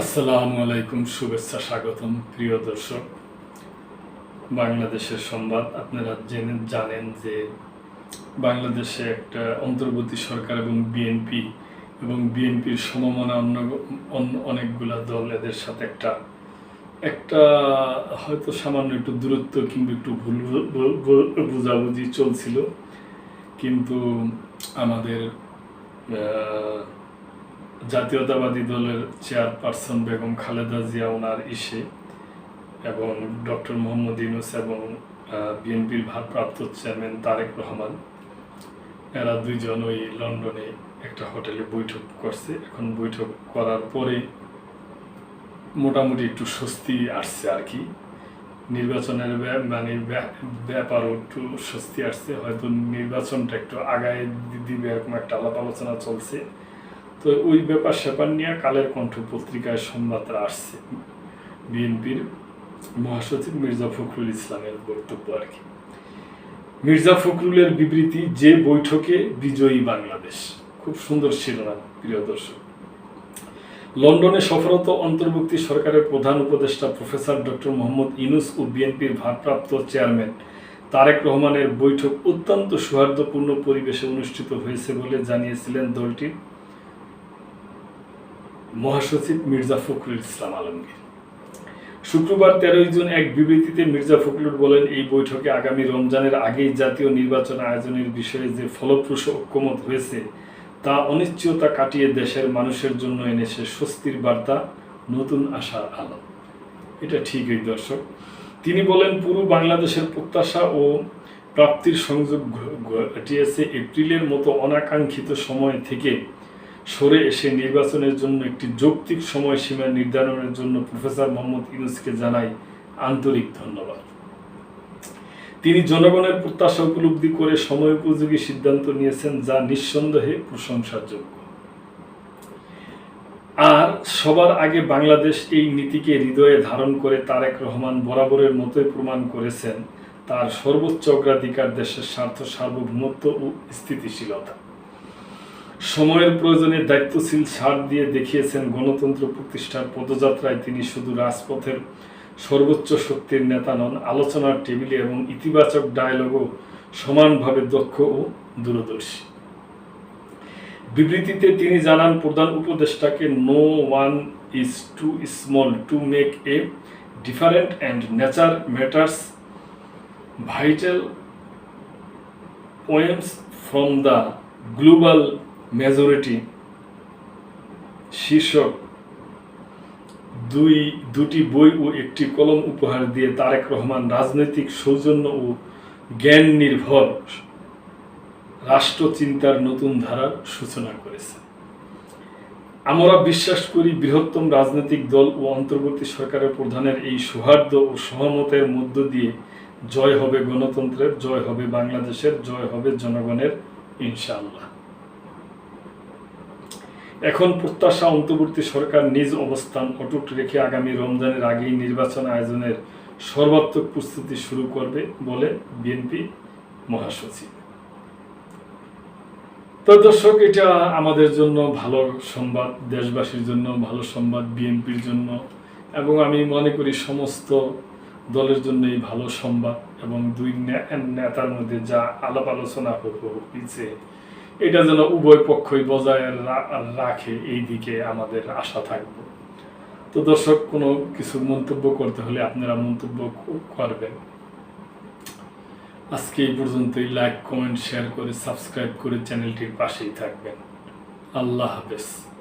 আসসালামু আলাইকুম, শুভেচ্ছা, স্বাগতম, প্রিয় দর্শক। বাংলাদেশের সংবাদ, আপনারা জেনে, জানেন যে বাংলাদেশে একটা অন্তর্বর্তী সরকার এবং বিএনপি এবং বিএনপির সমমনা অন্য অনেকগুলা দল এদের সাথে একটা একটা হয়তো সামান্য একটু দূরত্ব কিংবা একটু ভুল বুঝাবুঝি চলছিল। কিন্তু আমাদের জাতীয়তাবাদী দলের চেয়ারপারসন বেগম খালেদা জিয়া ওনার ইসে এবং ডক্টর মোহাম্মদ ইউনুস এবং বিএনপির ভারপ্রাপ্ত চেয়ারম্যান তারেক রহমান, এরা দুইজন ওই লন্ডনে একটা হোটেলে বৈঠক করছে। এখন বৈঠক করার পরে মোটামুটি একটু স্বস্তি আসছে আর কি। নির্বাচনের মানে ব্যা- ব্যাপারও একটু স্বস্তি আসছে। হয়তো নির্বাচনটা একটু আগায় দিবে এরকম একটা আলাপ আলোচনা চলছে। তো ওই ব্যাপার স্যাপার নিয়ে কালের কণ্ঠ পত্রিকায় সংবাদটা আসছে। বিএনপির মহাসচিব মির্জা ফখরুল ইসলামের বক্তব্য আর কি। মির্জা ফখরুলের বিবৃতি, যে বৈঠকে বিজয়ী বাংলাদেশ। খুব সুন্দর না প্রিয় দর্শক। লন্ডনে সফরত অন্তর্ভুক্তি সরকারের প্রধান উপদেষ্টা প্রফেসর ডক্টর মোহাম্মদ ইনুস ও বিএনপির ভারপ্রাপ্ত চেয়ারম্যান তারেক রহমানের বৈঠক অত্যন্ত সৌহার্দ্যপূর্ণ পরিবেশে অনুষ্ঠিত হয়েছে বলে জানিয়েছিলেন দলটির মহাসচিব মির্জা ফখরুল ইসলাম আলমগীর। শুক্রবার তেরোই জুন এক বিবৃতিতে মির্জা ফখরুল বলেন, এই বৈঠকে আগামী রমজানের আগেই জাতীয় নির্বাচন আয়োজনের বিষয়ে যে ফলপ্রসূ ঐক্যমত হয়েছে, তা অনিশ্চয়তা কাটিয়ে দেশের মানুষের জন্য এনেছে স্বস্তির বার্তা, নতুন আশার আলো। এটা ঠিকই, দর্শক। তিনি বলেন, পুরো বাংলাদেশের প্রত্যাশা ও প্রাপ্তির সংযোগ ঘটিয়েছে এপ্রিলের মতো অনাকাঙ্ক্ষিত সময় থেকে সরে এসে নির্বাচনের জন্য একটি যৌক্তিক সময়সীমা নির্ধারণের জন্য প্রফেসর মোহাম্মদ ইউনুসকে জানাই আন্তরিক ধন্যবাদ। তিনি জনগণের প্রত্যাশা উপলব্ধি করে সময় উপযোগী সিদ্ধান্ত নিয়েছেন যা নিঃসন্দেহে প্রশংসাযোগ্য। আর সবার আগে বাংলাদেশ এই নীতিকে হৃদয়ে ধারণ করে তারেক রহমান বরাবরের মতোই প্রমাণ করেছেন তার সর্বোচ্চ অগ্রাধিকার দেশের স্বার্থ সার্বভৌমত্ব ও স্থিতিশীলতা। সময়ের প্রয়োজনে দায়িত্বশীল ছাড় দিয়ে দেখিয়েছেন গণতন্ত্র প্রতিষ্ঠার পদযাত্রায় তিনি শুধু রাজপথের সর্বোচ্চ শক্তির নেতা নন, আলোচনার টেবিলে এবং ইতিবাচক ডায়ালগও সমানভাবে দক্ষ ও দূরদর্শী। বিবৃতিতে তিনি জানান, প্রধান উপদেষ্টাকে no one is too small to make a different and nature matters vital poems from the global majority শীর্ষক দুই, দুটি বই ও একটি কলম উপহার দিয়ে তারেক রহমান রাজনৈতিক সৌজন্য ও জ্ঞান নির্ভর রাষ্ট্রচিন্তার নতুন ধারার সূচনা করেছে। আমরা বিশ্বাস করি বৃহত্তম রাজনৈতিক দল ও অন্তর্বর্তী সরকারের প্রধানের এই সৌহার্দ্য ও সহমতের মধ্য দিয়ে জয় হবে গণতন্ত্রের, জয় হবে বাংলাদেশের, জয় হবে জনগণের, ইনশাআল্লাহ। এখন প্রত্যাশা অন্তর্বর্তী সরকার নিজ অবস্থান অটুট রেখে আগামী রমজানের আগেই নির্বাচন আয়োজনের সর্বাত্মক প্রস্তুতি শুরু করবে বলে বিএনপি মহাসচিব। তো দর্শক, এটা আমাদের জন্য ভালো সংবাদ, দেশবাসীর জন্য ভালো সংবাদ, বিএনপির জন্য। এবং আমি মনে করি সমস্ত দলের জন্যই ভালো সংবাদ এবং দুই নেতার মধ্যে যা আলাপ আলোচনা হয়েছে এটা যেন উভয় পক্ষই বজায় রাখে এই দিকে আমাদের আশা থাকবে। তো দর্শক, কোনো কিছু মন্তব্য করতে হলে আপনারা মন্তব্য করবেন। আজকে এই পর্যন্তই। লাইক কমেন্ট শেয়ার করে সাবস্ক্রাইব করে চ্যানেলটির পাশেই থাকবেন। আল্লাহ হাফেজ।